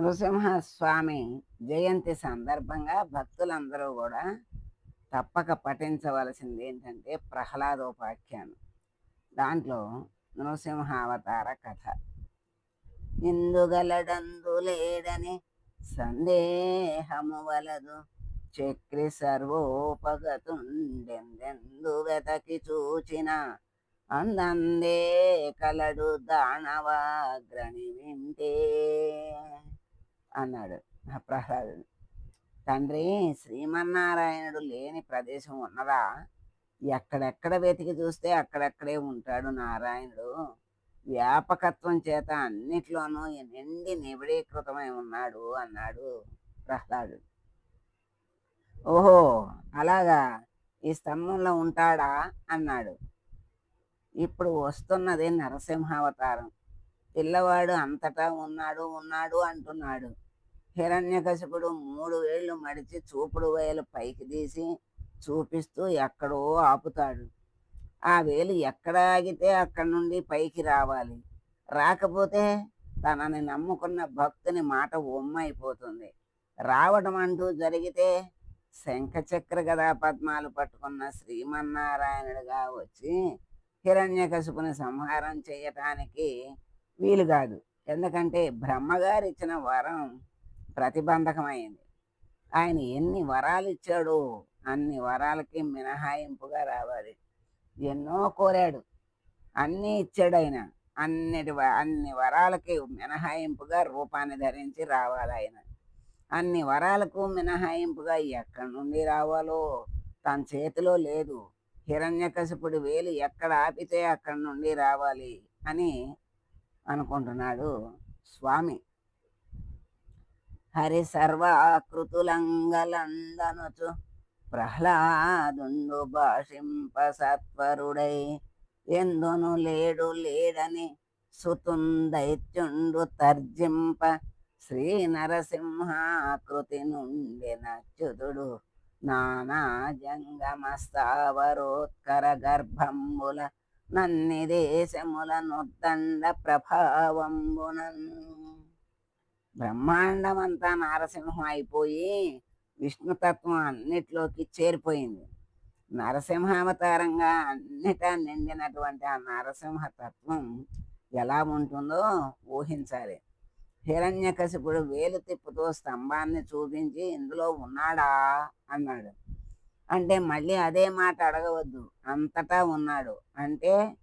నృసింహస్వామి జయంతి సందర్భంగా భక్తులందరూ కూడా తప్పక పఠించవలసింది ఏంటంటే ప్రహ్లాదోపాఖ్యానం. దాంట్లో నృసింహావతార కథ. ఇందుగలడందు లేడని సందేహము వలదు. చక్రి సర్వోపగతుండెందెందు వెతకి చూచిన అందందే కలడు దానవాగ్రణి వింటే. అన్నాడు ఆ ప్రహ్లాదుడు. తండ్రి శ్రీమన్నారాయణుడు లేని ప్రదేశం ఉన్నదా? ఎక్కడెక్కడ వెతికి చూస్తే అక్కడెక్కడే ఉంటాడు నారాయణుడు. వ్యాపకత్వం చేత అన్నిట్లోనూ నిండి నిబిడీకృతమై ఉన్నాడు అన్నాడు ప్రహ్లాదుడు. ఓహో అలాగా? ఈ స్తంభంలో ఉంటాడా? అన్నాడు. ఇప్పుడు వస్తున్నది నరసింహావతారం. పిల్లవాడు అంతటా ఉన్నాడు ఉన్నాడు అంటున్నాడు. హిరణ్యకశిపుడు మూడు వేళ్ళు మడిచి చూపుడు వేలు పైకి తీసి చూపిస్తూ ఎక్కడో ఆపుతాడు. ఆ వేలు ఎక్కడ ఆగితే అక్కడి నుండి పైకి రావాలి. రాకపోతే తనని నమ్ముకున్న భక్తుని మాట ఉమ్మైపోతుంది రావడం అంటూ జరిగితే శంఖచక్ర గదా పద్మాలు పట్టుకున్న శ్రీమన్నారాయణుడిగా వచ్చి హిరణ్యకశిపుని సంహారం చేయటానికి వీలు కాదు. ఎందుకంటే బ్రహ్మగారు ఇచ్చిన వరం ప్రతిబంధకమైంది. ఆయన ఎన్ని వరాలు ఇచ్చాడో అన్ని వరాలకి మినహాయింపుగా రావాలి. ఎన్నో కోరాడు. అన్నీ ఇచ్చాడు ఆయన. అన్నిటి వ- అన్ని వరాలకి మినహాయింపుగా రూపాన్ని ధరించి రావాలి ఆయన. అన్ని వరాలకు మినహాయింపుగా ఎక్కడి నుండి రావాలో తన చేతిలో లేదు. హిరణ్యకశిపుడి వేలు ఎక్కడ ఆపితే అక్కడి నుండి రావాలి అని అనుకుంటున్నాడు స్వామి. హరి సర్వాకృతులంగలందనుచు ప్రహ్లాదుండు భాషింప సత్వరుడై ఎందును లేడు లేడని సుతుందైత్యుండు తర్జింప శ్రీ నరసింహాకృతి నుండి నచ్యుతుడు నానా జంగమస్తావరోత్కర గర్భంబుల నన్ని దేశముల నుద్దండ ప్రభావంబునన్. బ్రహ్మాండం అంతా నారసింహం అయిపోయి విష్ణుతత్వం అన్నిట్లోకి చేరిపోయింది. నరసింహావతారంగా అన్నిటా నిండినటువంటి ఆ నరసింహ తత్వం ఎలా ఉంటుందో ఊహించాలి. హిరణ్యకశిపుడు వేలు తిప్పుతో స్తంభాన్ని చూపించి ఇందులో ఉన్నాడా? అన్నాడు. అంటే మళ్ళీ అదే మాట అడగవద్దు. అంతటా ఉన్నాడు. అంటే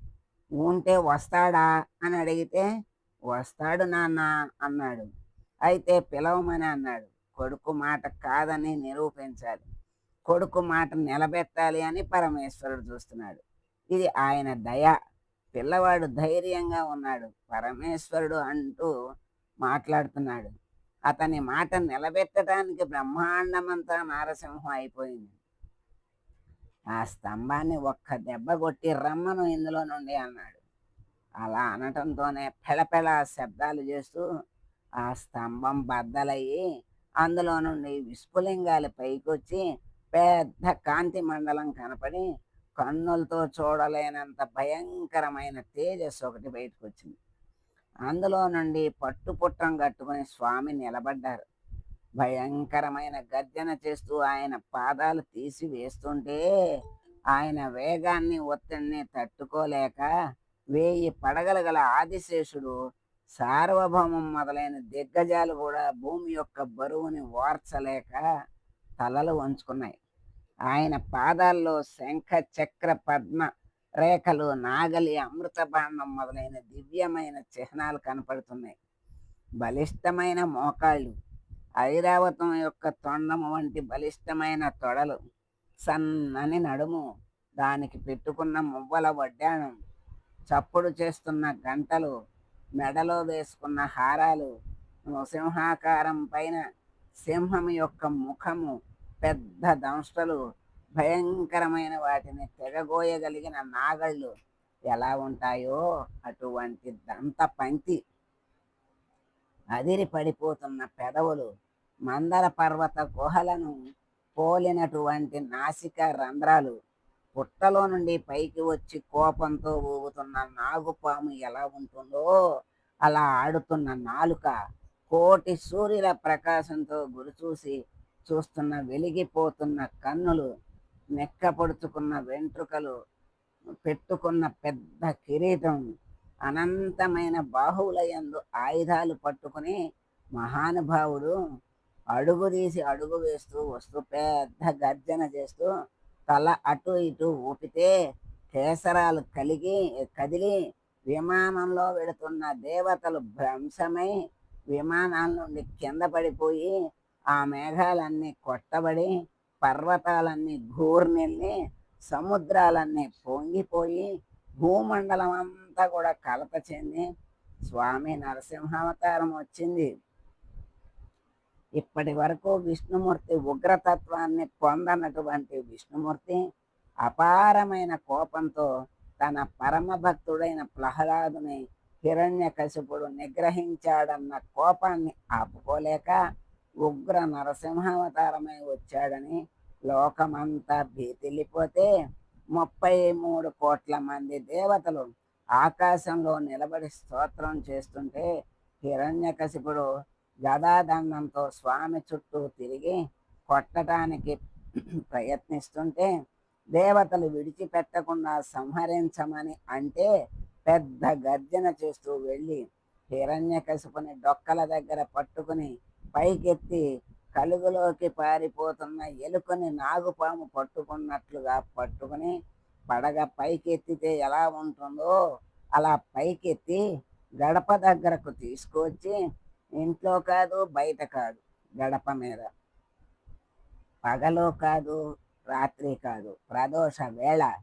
ఉంటే వస్తాడా అని అడిగితే వస్తాడు నాన్న అన్నాడు. అయితే పిలవమని అన్నాడు. కొడుకు మాట కాదని నిరూపించాలి. కొడుకు మాట నిలబెట్టాలి అని పరమేశ్వరుడు చూస్తున్నాడు. ఇది ఆయన దయ. పిల్లవాడు ధైర్యంగా ఉన్నాడు. పరమేశ్వరుడు అంటూ మాట్లాడుతున్నాడు. అతని మాట నిలబెట్టడానికి బ్రహ్మాండమంతా నారసింహం అయిపోయింది. ఆ స్తంభాన్ని ఒక్క దెబ్బ కొట్టి రమ్మను ఇందులో నుండి అన్నాడు. అలా అనటంతోనే పెళపెళ శబ్దాలు చేస్తూ ఆ స్తంభం బద్దలయ్యి అందులో నుండి విస్ఫులింగాలు పైకొచ్చి పెద్ద కాంతి మండలం కనపడి కన్నులతో చూడలేనంత భయంకరమైన తేజస్సు ఒకటి బయటకు వచ్చింది అందులో నుండి పట్టుపుట్టం కట్టుకుని స్వామి నిలబడ్డారు. భయంకరమైన గర్జన చేస్తూ ఆయన పాదాలు తీసి వేస్తుంటే ఆయన వేగాన్ని ఒత్తిడిని తట్టుకోలేక వేయి పడగల గల ఆదిశేషుడు సార్వభౌమం మొదలైన దిగ్గజాలు కూడా భూమి యొక్క బరువుని ఓర్చలేక తలలు వంచుకున్నాయి. ఆయన పాదాల్లో శంఖ చక్ర పద్మ రేఖలు నాగలి అమృత బాండం మొదలైన దివ్యమైన చిహ్నాలు కనపడుతున్నాయి. బలిష్టమైన మోకాళ్ళు ఐరావతం యొక్క తొండము వంటి బలిష్టమైన తొడలు సన్నని నడుము దానికి పెట్టుకున్న మువ్వల వడ్డాణం చప్పుడు చేస్తున్న గంటలు మెడలో వేసుకున్న హారాలు సింహాకారం పైన సింహం యొక్క ముఖము పెద్ద దంష్టలు భయంకరమైన వాటిని తెగగోయగలిగిన నాగళ్ళు ఎలా ఉంటాయో అటువంటి దంత పంక్తి అదిరి పడిపోతున్న పెదవులు మందర పర్వత గుహలను పోలినటువంటి నాసిక రంధ్రాలు పుట్టలో నుండి పైకి వచ్చి కోపంతో ఊగుతున్న నాగుపాము ఎలా ఉంటుందో అలా ఆడుతున్న నాలుక కోటి సూర్యుల ప్రకాశంతో గురిచూసి చూస్తున్న వెలిగిపోతున్న కన్నులు నెక్కపడుచుకున్న వెంట్రుకలు పెట్టుకున్న పెద్ద కిరీటం అనంతమైన బాహువులయందు ఆయుధాలు పట్టుకుని మహానుభావుడు అడుగు తీసి అడుగు వేస్తూ వస్తూ పెద్ద గర్జన చేస్తూ తల అటు ఇటు ఊపితే కేసరాలు కలిగి కదిలి విమానంలో వెడుతున్న దేవతలు భ్రంశమై విమానాల నుండి కింద పడిపోయి ఆ మేఘాలన్నీ కొట్టబడి పర్వతాలన్నీ గూర్నెళ్ళి సముద్రాలన్నీ పొంగిపోయి భూమండలం అంతా కూడా కలత చెంది స్వామి నరసింహావతారం వచ్చింది. ఇప్పటి వరకు విష్ణుమూర్తి ఉగ్రతత్వాన్ని పొందనటువంటి విష్ణుమూర్తి అపారమైన కోపంతో తన పరమ భక్తుడైన ప్రహ్లాదుని హిరణ్యకశిపుడు నిగ్రహించాడన్న కోపాన్ని ఆపుకోలేక ఉగ్ర నరసింహావతారమై వచ్చాడని లోకమంతా భీతిల్లిపోతే ముప్పై మూడు కోట్ల మంది దేవతలు ఆకాశంలో నిలబడి స్తోత్రం చేస్తుంటే హిరణ్యకశిపుడు గదాదండంతో స్వామి చుట్టూ తిరిగి కొట్టడానికి ప్రయత్నిస్తుంటే దేవతలు విడిచిపెట్టకుండా సంహరించమని అంటే పెద్ద గర్జన చేస్తూ వెళ్ళి హిరణ్యకశిపుని డొక్కల దగ్గర పట్టుకుని పైకెత్తి కలుగులోకి పారిపోతున్న ఎలుకని నాగుపాము పట్టుకున్నట్లుగా పట్టుకుని పడగ పైకెత్తితే ఎలా ఉంటుందో అలా పైకెత్తి గడప దగ్గరకు తీసుకొచ్చి ఇంట్లో కాదు బయట కాదు గడప మీద. పగలో కాదు రాత్రి కాదు ప్రదోష వేళ.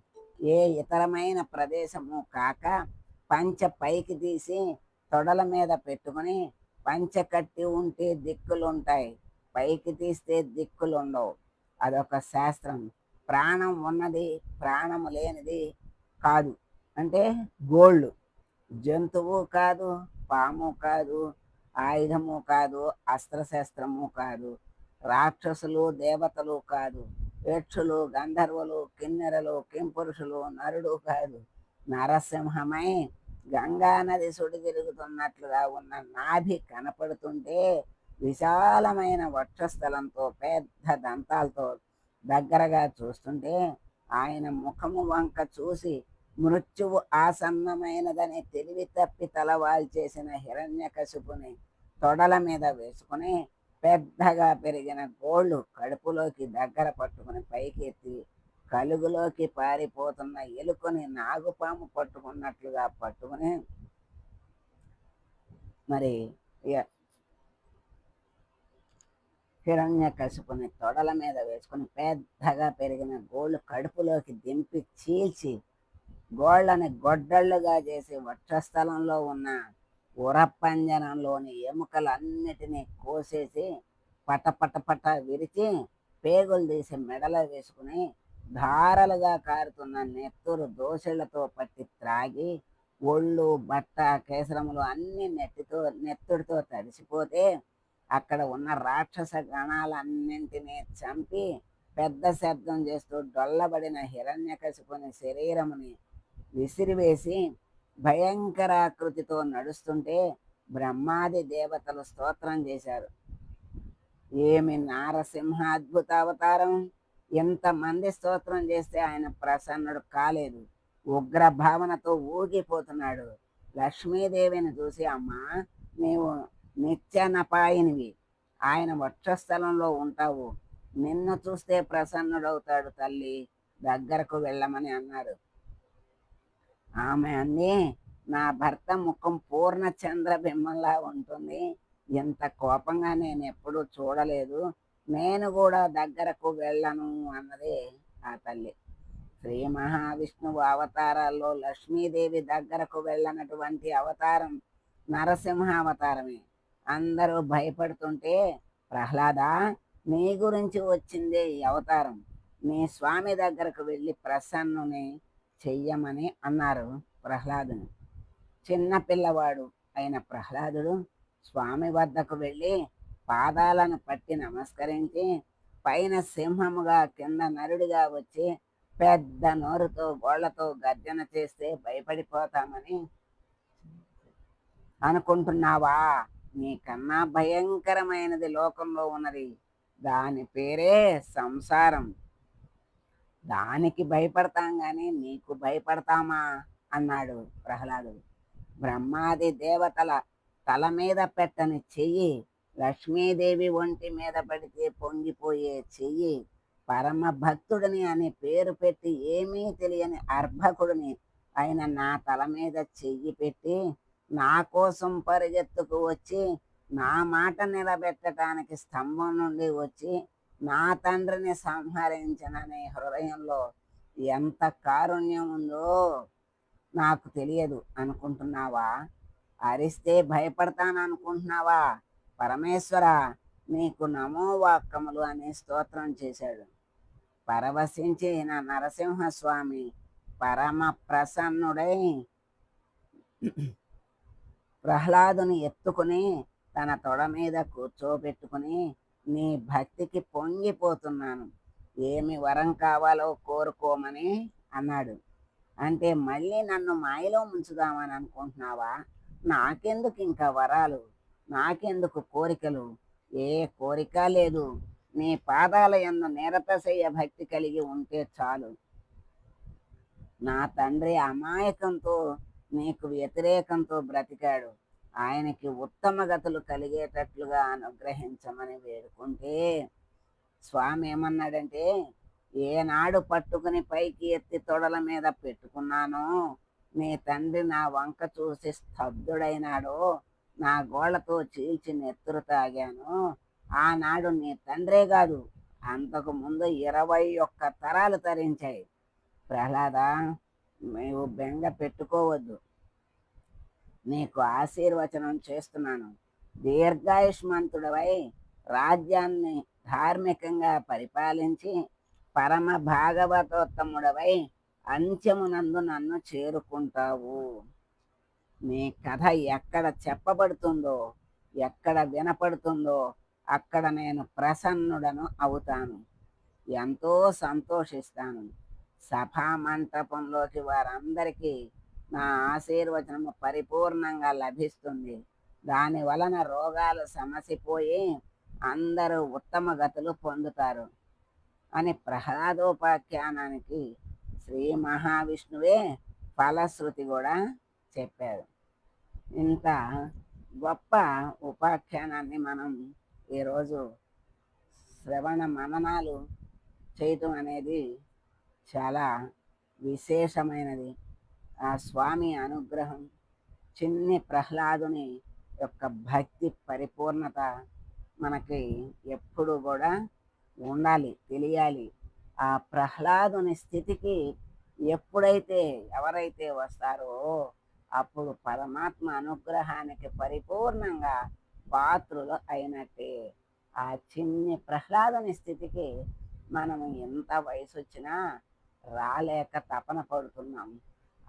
ఏ ఇతరమైన ప్రదేశము కాక పంచ పైకి తీసి తొడల మీద పెట్టుకుని పంచ కట్టి ఉంటే దిక్కులు ఉంటాయి పైకి తీస్తే దిక్కులు ఉండవు అదొక శాస్త్రం. ప్రాణం ఉన్నది ప్రాణము లేనిది కాదు. అంటే గోల్డ్ జంతువు కాదు పాము కాదు ఆయుధము కాదు అస్త్రశస్త్రము కాదు రాక్షసులు దేవతలు కాదు యక్షులు గంధర్వులు కిన్నెరలు కింపురుషులు నరుడు కాదు. నరసింహమై గంగా నది సుడి తిరుగుతున్నట్లుగా ఉన్న నాభి కనపడుతుంటే విశాలమైన వక్షస్థలంతో పెద్ద దంతాలతో దగ్గరగా చూస్తుంటే ఆయన ముఖము వంక చూసి మృత్యువు ఆసన్నమైనదని తెలివి తప్పి తలవాల్ చేసిన హిరణ్యకశిపుని తొడల మీద వేసుకుని పెద్దగా పెరిగిన గోళ్ళు కడుపులోకి దగ్గర పట్టుకుని పైకెత్తి కలుగులోకి పారిపోతున్న ఎలుకని నాగుపాము పట్టుకున్నట్లుగా పట్టుకుని మరి హిరణ్య కసుపుని తొడల మీద వేసుకుని పెద్దగా పెరిగిన గోళ్ళు కడుపులోకి దింపి చీల్చి గోళ్ళని గొడ్డళ్ళుగా చేసి వక్షస్థలంలో ఉన్న ఉరపంజనంలోని ఎముకలన్నిటినీ కోసేసి పట పట విరిచి పేగులు తీసి మెడలో వేసుకుని ధారలుగా కారుతున్న నెత్తురు దోశలతో పట్టి త్రాగి ఒళ్ళు బట్ట కేసరములు అన్ని నెత్తితో నెత్తుడితో తడిసిపోతే అక్కడ ఉన్న రాక్షస గణాలన్నింటినీ చంపి పెద్ద శబ్దం చేస్తూ డొల్లబడిన హిరణ్యకశిపుని శరీరముని విసిరివేసి భయంకరాకృతితో నడుస్తుంటే బ్రహ్మాది దేవతలు స్తోత్రం చేశారు. ఏమి నారసింహ అద్భుత అవతారం? ఎంతమంది స్తోత్రం చేస్తే ఆయన ప్రసన్నుడు కాలేదు. ఉగ్ర భావనతో ఊగిపోతున్నాడు. లక్ష్మీదేవిని చూసి అమ్మా నీవు నిత్యనపాయనివి. ఆయన వక్షస్థలంలో ఉంటావు. నిన్ను చూస్తే ప్రసన్నుడవుతాడు తల్లి. దగ్గరకు వెళ్ళమని అన్నారు. ఆమె అంది నా భర్త ముఖం పూర్ణ చంద్రబింబంలా ఉంటుంది. ఇంత కోపంగా నేను ఎప్పుడూ చూడలేదు. నేను కూడా దగ్గరకు వెళ్ళను అన్నది ఆ తల్లి. శ్రీ మహావిష్ణువు అవతారాల్లో లక్ష్మీదేవి దగ్గరకు వెళ్ళనటువంటి అవతారం నరసింహ అవతారమే. అందరూ భయపడుతుంటే ప్రహ్లాద నీ గురించి వచ్చిందే ఈ అవతారం. నీ స్వామి దగ్గరకు వెళ్ళి ప్రసన్నుని చెయ్యమని అన్నారు ప్రహ్లాదును చిన్న పిల్లవాడు అయిన ప్రహ్లాదుడు స్వామి వద్దకు వెళ్ళి పాదాలను పట్టి నమస్కరించి పైన సింహముగా కింద నరుడిగా వచ్చి పెద్ద నోరుతో గోళ్ళతో గర్జన చేస్తే భయపడిపోతామని అనుకుంటున్నావా? నీకన్నా భయంకరమైనది లోకంలో ఉన్నది. దాని పేరే సంసారం. దానికి భయపడతాం కానీ నీకు భయపడతామా? అన్నాడు ప్రహ్లాదుడు. బ్రహ్మాది దేవతల తల మీద పెట్టని చెయ్యి లక్ష్మీదేవి ఒంటి మీద పడితే పొంగిపోయే చెయ్యి పరమ భక్తుడిని అనే పేరు పెట్టి ఏమీ తెలియని అర్భకుడిని ఆయన నా తల మీద చెయ్యి పెట్టి నా కోసం పరిగెత్తుకు వచ్చి నా మాట నిలబెట్టడానికి స్తంభం నుండి వచ్చి నా తండ్రిని సంహరించననే హృదయంలో ఎంత కారుణ్యం ఉందో నాకు తెలియదు. అనుకుంటున్నావా? అరిస్తే భయపడతాను అనుకుంటున్నావా పరమేశ్వర నీకు నమో వాక్కములు అనే స్తోత్రం చేశాడు. పరవశించిన నరసింహస్వామి పరమ ప్రసన్నుడై ప్రహ్లాదుని ఎత్తుకుని తన తొడ మీద కూర్చోబెట్టుకుని నీ భక్తికి పొంగిపోతున్నాను. ఏమి వరం కావాలో కోరుకోమని అన్నాడు. అంటే మళ్ళీ నన్ను మాయలో ముంచుదామని అనుకుంటున్నావా? నాకెందుకు ఇంకా వరాలు? నాకెందుకు కోరికలు? ఏ కోరిక లేదు. నీ పాదాల ఎందు నిరతశయ్య భక్తి కలిగి ఉంటే చాలు. నా తండ్రి అమాయకంతో నీకు వ్యతిరేకంతో బ్రతికాడు. ఆయనకి ఉత్తమ గతులు కలిగేటట్లుగా అనుగ్రహించమని వేడుకుంటే స్వామి ఏమన్నాడంటే ఏనాడు పట్టుకుని పైకి ఎత్తి తొడల మీద పెట్టుకున్నానో నీ తండ్రి నా వంక చూసి స్తబ్దుడైనాడో నా గోళ్ళతో చీల్చి నెత్తురు తాగాను ఆనాడు నీ తండ్రే కాదు అంతకు ముందు ఇరవై ఒక్క తరాలు తరించాయి. ప్రహ్లాద నువ్వు బెంగ పెట్టుకోవద్దు. నీకు ఆశీర్వచనం చేస్తున్నాను. దీర్ఘాయుష్మంతుడవై రాజ్యాన్ని ధార్మికంగా పరిపాలించి పరమ భాగవతోత్తముడవై అంత్యమునందు నన్ను చేరుకుంటావు. నీ కథ ఎక్కడ చెప్పబడుతుందో ఎక్కడ వినపడుతుందో అక్కడ నేను ప్రసన్నుడను అవుతాను. ఎంతో సంతోషిస్తాను. సభా మంటపంలోకి వారందరికీ నా ఆశీర్వచనము పరిపూర్ణంగా లభిస్తుంది. దాని వలన రోగాలు సమసిపోయి అందరూ ఉత్తమ గతులు పొందుతారు. అని ప్రహ్లాదోపాఖ్యానానికి శ్రీ మహావిష్ణువే ఫలశ్రుతి కూడా చెప్పారు ఇంత గొప్ప ఉపాఖ్యానాన్ని మనం ఈరోజు శ్రవణ మననాలు చేయటం అనేది చాలా విశేషమైనది. ఆ స్వామి అనుగ్రహం చిన్ని ప్రహ్లాదుని యొక్క భక్తి పరిపూర్ణత మనకి ఎప్పుడు కూడా ఉండాలి తెలియాలి. ఆ ప్రహ్లాదుని స్థితికి ఎప్పుడైతే ఎవరైతే వస్తారో అప్పుడు పరమాత్మ అనుగ్రహానికి పరిపూర్ణంగా పాత్రులు అయినట్టే. ఆ చిన్ని ప్రహ్లాదుని స్థితికి మనం ఎంత వయసు వచ్చినా రాలేక తపన పడుతున్నాం.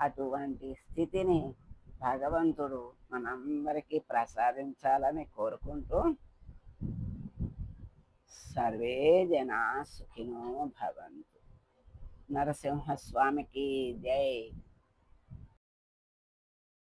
అటువంటి స్థితిని భగవంతుడు మనందరికీ ప్రసాదించాలని కోరుకుంటూ సర్వే జనా సుఖినో భవంతు. నరసింహస్వామికి జై.